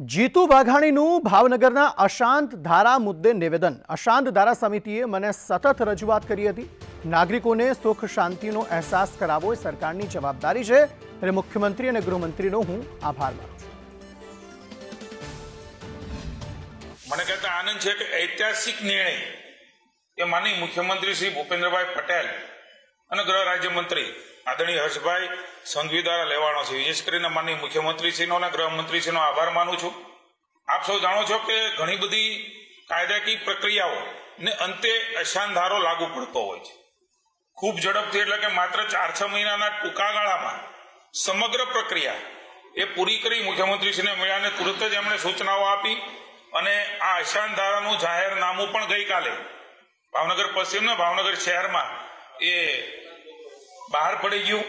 જીતુ વાઘાણીનું ભાવનગરના અશાંત ધારા મુદ્દે નિવેદન. અશાંત ધારા સમિતિએ મને સતત રજૂઆત કરી હતી. નાગરિકોને સુખ શાંતિનો અહેસાસ કરાવવો એ સરકારની જવાબદારી છે. ત્યારે મુખ્યમંત્રી અને ગૃહમંત્રીનો હું આભાર માનું છું. મને કહેતા આનંદ છે કે ઐતિહાસિક નિર્ણય એ માની મુખ્યમંત્રી શ્રી ભૂપેન્દ્રભાઈ પટેલ અને ગૃહ રાજ્યમંત્રી આદરણીય હર્ષભાઈ, સંઘવી દ્વારા લેવાનો છે. વિશેષ કરીને માનની મુખ્યમંત્રીશ્રીનો અને ગૃહમંત્રીશ્રીનો આભાર માનું છું. આપ સૌ જાણો છો કે ઘણી બધી કાયદાકીય પ્રક્રિયાઓ ને અંતે અશાનધારો લાગુ પડતો હોય છે. ખૂબ ઝડપથી એટલે કે માત્ર ચાર છ મહિનાના ટૂંકા ગાળામાં સમગ્ર પ્રક્રિયા એ પૂરી કરી મુખ્યમંત્રીશ્રીને મળ્યા અને તુરંત જ એમણે સૂચનાઓ આપી અને આ અશાંત ધારાનું જાહેરનામું પણ ગઈકાલે ભાવનગર પશ્ચિમના ભાવનગર શહેરમાં એ બહાર પડી ગયું.